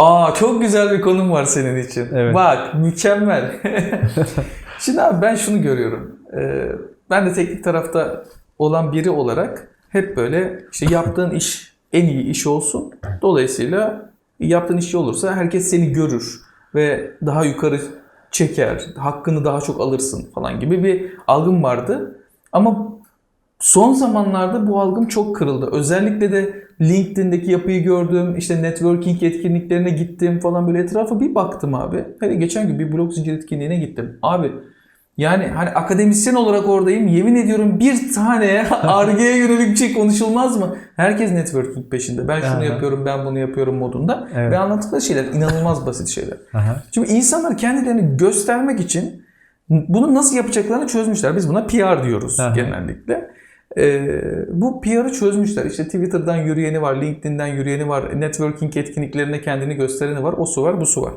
Aa çok güzel bir konum var senin için. Evet. Bak mükemmel. Şimdi abi ben şunu görüyorum. Ee, ben de teknik tarafta olan biri olarak hep böyle işte yaptığın iş en iyi iş olsun. Dolayısıyla yaptığın iş iyi olursa herkes seni görür ve daha yukarı çeker, hakkını daha çok alırsın falan gibi bir algım vardı. Ama son zamanlarda bu algım çok kırıldı. Özellikle de LinkedIn'deki yapıyı gördüm, işte networking etkinliklerine gittim falan böyle etrafa bir baktım abi. Hele geçen gün bir blog zincir etkinliğine gittim. Abi yani hani akademisyen olarak oradayım. Yemin ediyorum bir tane Ar-Ge'ye yönelik bir şey konuşulmaz mı? Herkes networking peşinde. Ben şunu Aha. yapıyorum, ben bunu yapıyorum modunda. Evet. Ve anlattıkları şeyler inanılmaz basit şeyler. Aha. Şimdi insanlar kendilerini göstermek için bunu nasıl yapacaklarını çözmüşler. Biz buna PR diyoruz Aha. genellikle. Ee, bu PR'ı çözmüşler. İşte Twitter'dan yürüyeni var, LinkedIn'den yürüyeni var, networking etkinliklerine kendini göstereni var, o su var, bu su var.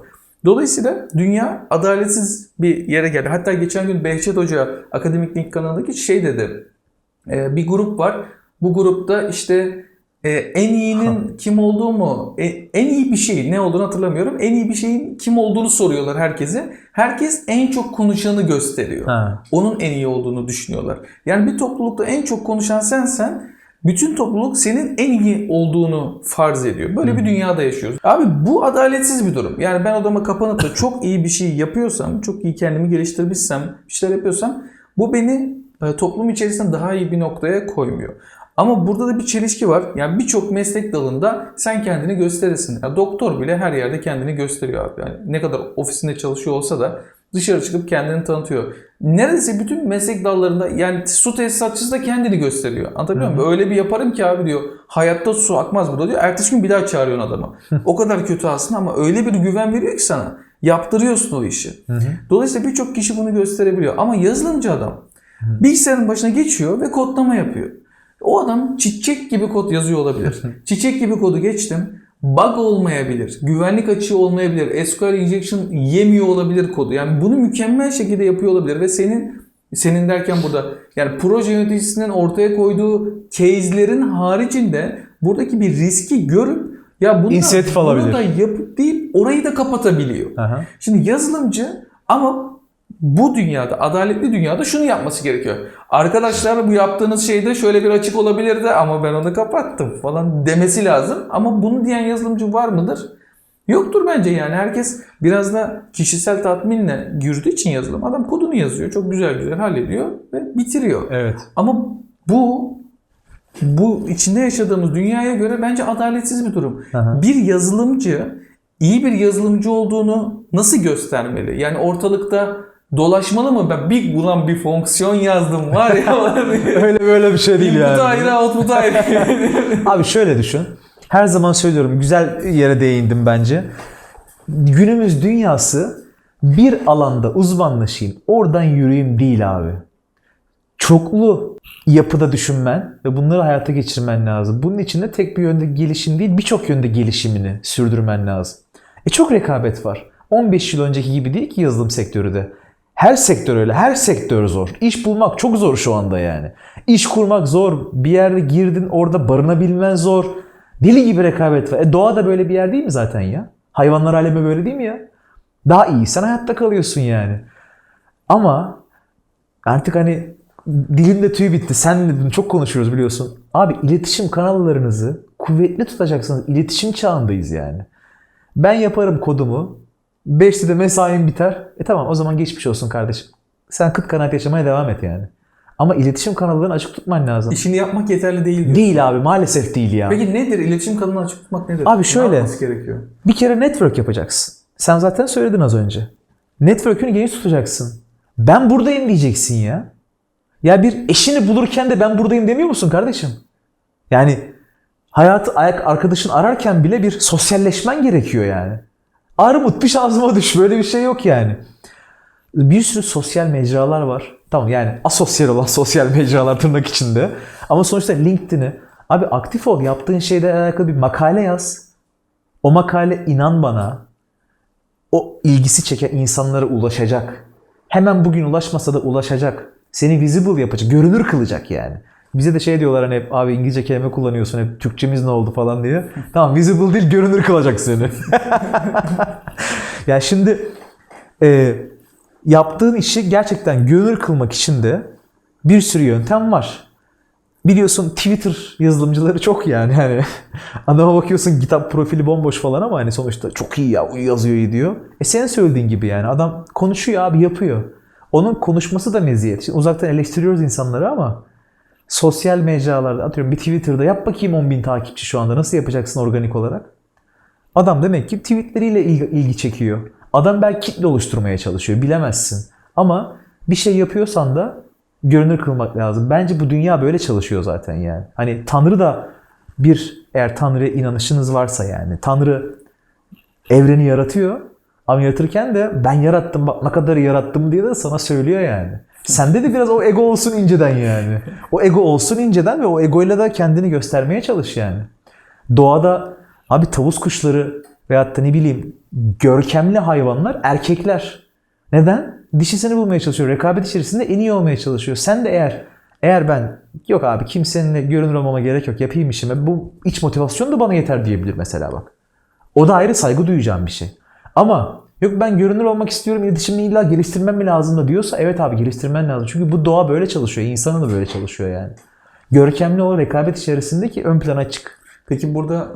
Dolayısıyla dünya adaletsiz bir yere geldi. Hatta geçen gün Behçet Hoca Akademik Link kanalındaki şey dedi. Ee, bir grup var. Bu grupta işte e, en iyinin kim olduğu mu, e, en iyi bir şey ne olduğunu hatırlamıyorum. En iyi bir şeyin kim olduğunu soruyorlar herkese. Herkes en çok konuşanı gösteriyor. Ha. Onun en iyi olduğunu düşünüyorlar. Yani bir toplulukta en çok konuşan sensen bütün topluluk senin en iyi olduğunu farz ediyor. Böyle bir dünyada yaşıyoruz. Abi bu adaletsiz bir durum. Yani ben odama kapanıp da çok iyi bir şey yapıyorsam, çok iyi kendimi geliştirmişsem, bir şeyler yapıyorsam bu beni e, toplum içerisinde daha iyi bir noktaya koymuyor. Ama burada da bir çelişki var. Yani birçok meslek dalında sen kendini gösterirsin. Ya doktor bile her yerde kendini gösteriyor abi. Yani ne kadar ofisinde çalışıyor olsa da dışarı çıkıp kendini tanıtıyor. Neredeyse bütün meslek dallarında yani su tesisatçısı da kendini gösteriyor. Anlatabiliyor muyum? Öyle bir yaparım ki abi diyor hayatta su akmaz burada diyor. Ertesi gün bir daha çağırıyorsun adamı. o kadar kötü aslında ama öyle bir güven veriyor ki sana. Yaptırıyorsun o işi. Dolayısıyla birçok kişi bunu gösterebiliyor. Ama yazılımcı adam bilgisayarın başına geçiyor ve kodlama yapıyor. O adam çiçek gibi kod yazıyor olabilir. çiçek gibi kodu geçtim. Bug olmayabilir. Güvenlik açığı olmayabilir. SQL injection yemiyor olabilir kodu. Yani bunu mükemmel şekilde yapıyor olabilir ve senin senin derken burada yani proje yöneticisinin ortaya koyduğu case'lerin haricinde buradaki bir riski görüp ya bunu da, bunu da yapıp deyip orayı da kapatabiliyor. Aha. Şimdi yazılımcı ama bu dünyada, adaletli dünyada şunu yapması gerekiyor. Arkadaşlar bu yaptığınız şeyde şöyle bir açık olabilirdi ama ben onu kapattım falan demesi lazım. Ama bunu diyen yazılımcı var mıdır? Yoktur bence yani. Herkes biraz da kişisel tatminle yürüdüğü için yazılım. Adam kodunu yazıyor. Çok güzel güzel hallediyor ve bitiriyor. Evet. Ama bu bu içinde yaşadığımız dünyaya göre bence adaletsiz bir durum. Aha. Bir yazılımcı iyi bir yazılımcı olduğunu nasıl göstermeli? Yani ortalıkta dolaşmalı mı? Ben bir ulan bir fonksiyon yazdım var ya. Öyle böyle bir şey değil Input yani. ayrı, output ayrı. Abi şöyle düşün. Her zaman söylüyorum güzel yere değindim bence. Günümüz dünyası bir alanda uzmanlaşayım, oradan yürüyeyim değil abi. Çoklu yapıda düşünmen ve bunları hayata geçirmen lazım. Bunun için de tek bir yönde gelişim değil, birçok yönde gelişimini sürdürmen lazım. E çok rekabet var. 15 yıl önceki gibi değil ki yazılım sektörü de. Her sektör öyle. Her sektör zor. İş bulmak çok zor şu anda yani. İş kurmak zor. Bir yerde girdin orada barınabilmen zor. Deli gibi rekabet var. E doğa da böyle bir yer değil mi zaten ya? Hayvanlar alemi böyle değil mi ya? Daha iyi. Sen hayatta kalıyorsun yani. Ama artık hani dilimde tüy bitti. Sen dedin çok konuşuyoruz biliyorsun. Abi iletişim kanallarınızı kuvvetli tutacaksınız. İletişim çağındayız yani. Ben yaparım kodumu. 5'te de mesaim biter. E tamam o zaman geçmiş olsun kardeşim. Sen kıt kanaat yaşamaya devam et yani. Ama iletişim kanallarını açık tutman lazım. İşini yapmak yeterli değil diyor. Değil abi maalesef değil ya. Peki nedir? İletişim kanalını açık tutmak nedir? Abi şöyle. Ne gerekiyor? Bir kere network yapacaksın. Sen zaten söyledin az önce. Network'ünü geniş tutacaksın. Ben buradayım diyeceksin ya. Ya bir eşini bulurken de ben buradayım demiyor musun kardeşim? Yani hayatı ayak arkadaşın ararken bile bir sosyalleşmen gerekiyor yani. Armut bir şansıma düş böyle bir şey yok yani. Bir sürü sosyal mecralar var. Tamam yani asosyal olan sosyal mecralar tırnak içinde. Ama sonuçta LinkedIn'i abi aktif ol. Yaptığın şeyle alakalı bir makale yaz. O makale inan bana o ilgisi çeken insanlara ulaşacak. Hemen bugün ulaşmasa da ulaşacak. Seni visible yapacak, görünür kılacak yani. Bize de şey diyorlar hani hep abi İngilizce kelime kullanıyorsun hep Türkçemiz ne oldu falan diye. tamam visible değil görünür kılacak seni. ya şimdi e, yaptığın işi gerçekten görünür kılmak için de bir sürü yöntem var. Biliyorsun Twitter yazılımcıları çok yani. Hani adama bakıyorsun GitHub profili bomboş falan ama hani sonuçta çok iyi ya yazıyor iyi diyor. E senin söylediğin gibi yani adam konuşuyor abi yapıyor. Onun konuşması da meziyet. Şimdi uzaktan eleştiriyoruz insanları ama sosyal mecralarda atıyorum bir Twitter'da yap bakayım 10 bin takipçi şu anda nasıl yapacaksın organik olarak? Adam demek ki tweetleriyle ilgi, çekiyor. Adam belki kitle oluşturmaya çalışıyor bilemezsin. Ama bir şey yapıyorsan da görünür kılmak lazım. Bence bu dünya böyle çalışıyor zaten yani. Hani Tanrı da bir eğer Tanrı'ya inanışınız varsa yani Tanrı evreni yaratıyor. Ama yaratırken de ben yarattım bak ne kadar yarattım diye de sana söylüyor yani. Sende de biraz o ego olsun inceden yani. O ego olsun inceden ve o egoyla da kendini göstermeye çalış yani. Doğada abi tavus kuşları veyahut da ne bileyim görkemli hayvanlar erkekler. Neden? Dişisini bulmaya çalışıyor. Rekabet içerisinde en iyi olmaya çalışıyor. Sen de eğer eğer ben yok abi kimseninle görünür olmama gerek yok yapayım işimi. Bu iç motivasyon da bana yeter diyebilir mesela bak. O da ayrı saygı duyacağım bir şey. Ama yok ben görünür olmak istiyorum iletişimimi illa geliştirmem mi lazım da diyorsa evet abi geliştirmen lazım. Çünkü bu doğa böyle çalışıyor. İnsanı da böyle çalışıyor yani. Görkemli o rekabet içerisindeki ön plana çık. Peki burada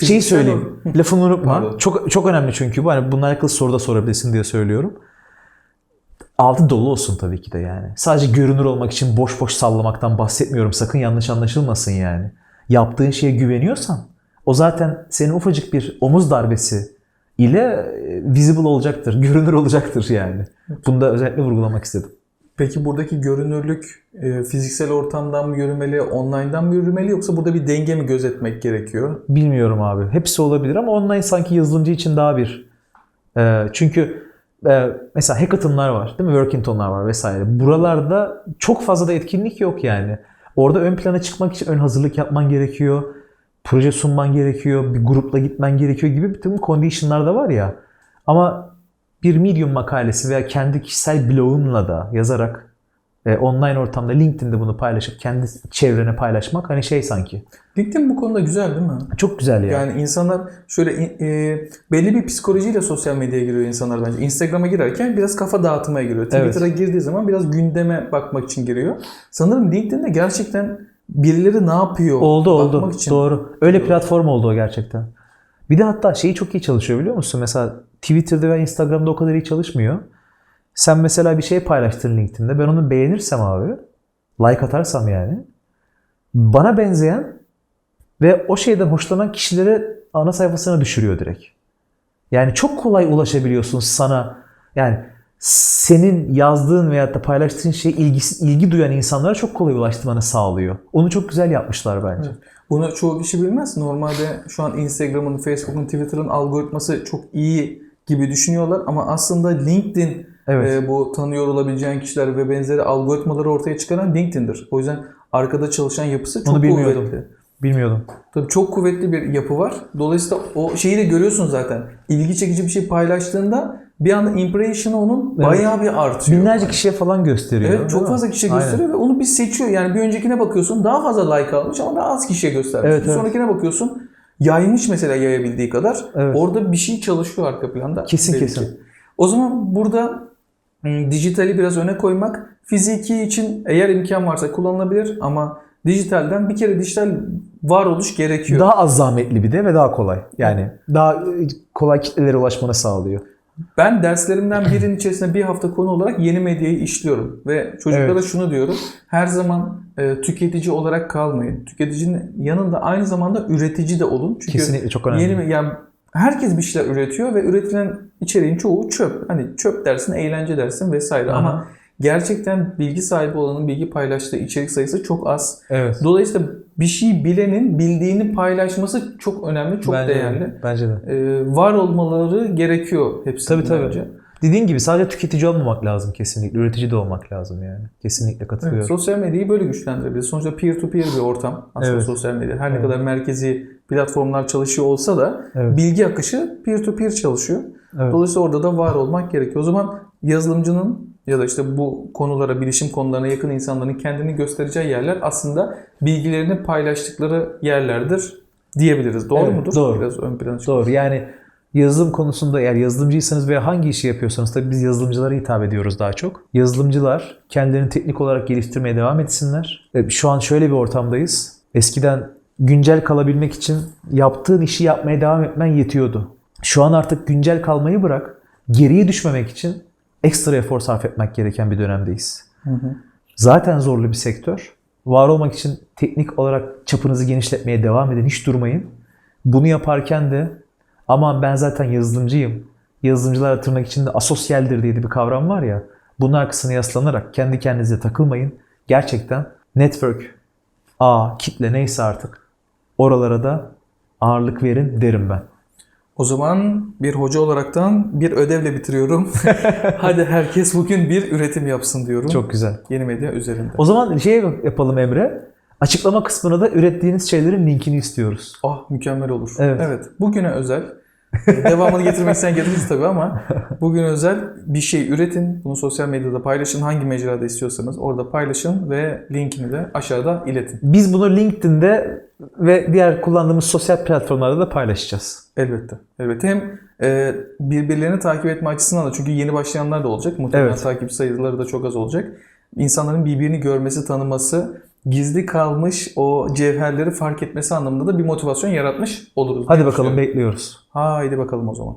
e, Şeyi söyleyeyim. Lafını unutma. Pardon. Çok çok önemli çünkü bu. Hani bununla alakalı soru da sorabilirsin diye söylüyorum. Altı dolu olsun tabii ki de yani. Sadece görünür olmak için boş boş sallamaktan bahsetmiyorum. Sakın yanlış anlaşılmasın yani. Yaptığın şeye güveniyorsan o zaten senin ufacık bir omuz darbesi ile e, visible olacaktır, görünür olacaktır yani. Bunu da özellikle vurgulamak istedim. Peki buradaki görünürlük e, fiziksel ortamdan mı yürümeli, online'dan mı yürümeli yoksa burada bir denge mi gözetmek gerekiyor? Bilmiyorum abi. Hepsi olabilir ama online sanki yazılımcı için daha bir. Ee, çünkü e, mesela hackathonlar var değil mi? Workingtonlar var vesaire. Buralarda çok fazla da etkinlik yok yani. Orada ön plana çıkmak için ön hazırlık yapman gerekiyor. Proje sunman gerekiyor. Bir grupla gitmen gerekiyor gibi bir takım conditionlar da var ya. Ama bir Medium makalesi veya kendi kişisel blogumla da yazarak e, online ortamda LinkedIn'de bunu paylaşıp kendi çevrene paylaşmak hani şey sanki. LinkedIn bu konuda güzel değil mi? Çok güzel ya. Yani insanlar şöyle e, belli bir psikolojiyle sosyal medyaya giriyor insanlar bence. Instagram'a girerken biraz kafa dağıtmaya giriyor. Evet. Twitter'a girdiği zaman biraz gündeme bakmak için giriyor. Sanırım LinkedIn'de gerçekten birileri ne yapıyor Oldu oldu. için. Doğru. Öyle platform oldu o gerçekten. Bir de hatta şeyi çok iyi çalışıyor biliyor musun? Mesela Twitter'da ve Instagram'da o kadar iyi çalışmıyor. Sen mesela bir şey paylaştın LinkedIn'de. Ben onu beğenirsem abi, like atarsam yani, bana benzeyen ve o şeyden hoşlanan kişilere ana sayfasına düşürüyor direkt. Yani çok kolay ulaşabiliyorsun sana. Yani senin yazdığın veyahut da paylaştığın şey ilgisi, ilgi duyan insanlara çok kolay ulaştırmanı sağlıyor. Onu çok güzel yapmışlar bence. Bunu çoğu kişi bilmez. Normalde şu an Instagram'ın, Facebook'un, Twitter'ın algoritması çok iyi gibi düşünüyorlar ama aslında LinkedIn Evet. e, bu tanıyor olabileceğin kişiler ve benzeri algoritmaları ortaya çıkaran LinkedIn'dir. O yüzden arkada çalışan yapısı çok Onu bilmiyordum. kuvvetli. Bilmiyordum. Tabii çok kuvvetli bir yapı var. Dolayısıyla o şeyi de görüyorsun zaten. İlgi çekici bir şey paylaştığında bir anda impression'ı onun Evet. bayağı bir artıyor. Binlerce kişiye falan gösteriyor. Evet çok fazla kişi Aynen. gösteriyor ve onu bir seçiyor. Yani bir öncekine bakıyorsun daha fazla like almış ama daha az kişiye göstermiş. Evet, bir evet. sonrakine bakıyorsun yaymış mesela yayabildiği kadar. Evet. Orada bir şey çalışıyor arka planda. Kesin, belli kesin. O zaman burada hmm, dijitali biraz öne koymak fiziki için eğer imkan varsa kullanılabilir ama dijitalden bir kere dijital varoluş gerekiyor. Daha az zahmetli bir de ve daha kolay. Yani daha e, kolay kitlelere ulaşmanı sağlıyor. Ben derslerimden birinin içerisinde bir hafta konu olarak yeni medyayı işliyorum ve çocuklara Evet. şunu diyorum. Her zaman e, tüketici olarak kalmayın. Tüketicinin yanında aynı zamanda üretici de olun. Çünkü Kesinlikle çok önemli. yeni yani herkes bir şeyler üretiyor ve üretilen içeriğin çoğu çöp. Hani çöp dersin, eğlence dersin vesaire Aha. ama gerçekten bilgi sahibi olanın bilgi paylaştığı içerik sayısı çok az. Evet. Dolayısıyla bir şey bilenin bildiğini paylaşması çok önemli, çok bence değerli. De, bence de. Ee, var olmaları gerekiyor hepsi. Tabii tabii. bence. Dediğin gibi sadece tüketici olmamak lazım kesinlikle. Üretici de olmak lazım yani. Kesinlikle Evet, katılıyorum. sosyal medyayı böyle güçlendirebiliriz. Sonuçta peer to peer bir ortam aslında Evet. sosyal medya. Her ne Evet. kadar merkezi platformlar çalışıyor olsa da Evet. bilgi akışı peer to peer çalışıyor. Evet. Dolayısıyla orada da var olmak gerekiyor. O zaman yazılımcının ya da işte bu konulara, bilişim konularına yakın insanların kendini göstereceği yerler aslında bilgilerini paylaştıkları yerlerdir diyebiliriz. Doğru Evet, mudur? doğru. Biraz ön plana çıkıyor. Doğru yani yazılım konusunda eğer yazılımcıysanız veya hangi işi yapıyorsanız tabii biz yazılımcılara hitap ediyoruz daha çok. Yazılımcılar kendilerini teknik olarak geliştirmeye devam etsinler. E, Şu an şöyle bir ortamdayız. Eskiden güncel kalabilmek için yaptığın işi yapmaya devam etmen yetiyordu. Şu an artık güncel kalmayı bırak, geriye düşmemek için ekstra efor sarf etmek gereken bir dönemdeyiz. Zaten zorlu bir sektör. Var olmak için teknik olarak çapınızı genişletmeye devam edin. Hiç durmayın. Bunu yaparken de aman ben zaten yazılımcıyım. Yazılımcılar tırnak içinde asosyaldir diye bir kavram var ya. Bunun arkasına yaslanarak kendi kendinize takılmayın. Gerçekten network, ağ, kitle neyse artık oralara da ağırlık verin derim ben. O zaman bir hoca olaraktan bir ödevle bitiriyorum. Hadi herkes bugün bir üretim yapsın diyorum. Çok güzel. Yeni medya üzerinde. O zaman şey yapalım Emre. Açıklama kısmına da ürettiğiniz şeylerin linkini istiyoruz. Ah mükemmel olur. Evet. Bugüne özel. Devamını getirmek isteyen getiririz tabii ama bugün özel bir şey üretin. Bunu sosyal medyada paylaşın. Hangi mecrada istiyorsanız orada paylaşın ve linkini de aşağıda iletin. Biz bunu LinkedIn'de ve diğer kullandığımız sosyal platformlarda da paylaşacağız. Elbette. Elbette. Hem e, birbirlerini takip etme açısından da çünkü yeni başlayanlar da olacak. Muhtemelen Evet. takip sayıları da çok az olacak. İnsanların birbirini görmesi, tanıması, gizli kalmış o cevherleri fark etmesi anlamında da bir motivasyon yaratmış oluruz. Hadi bakalım bekliyoruz. Haydi bakalım o zaman.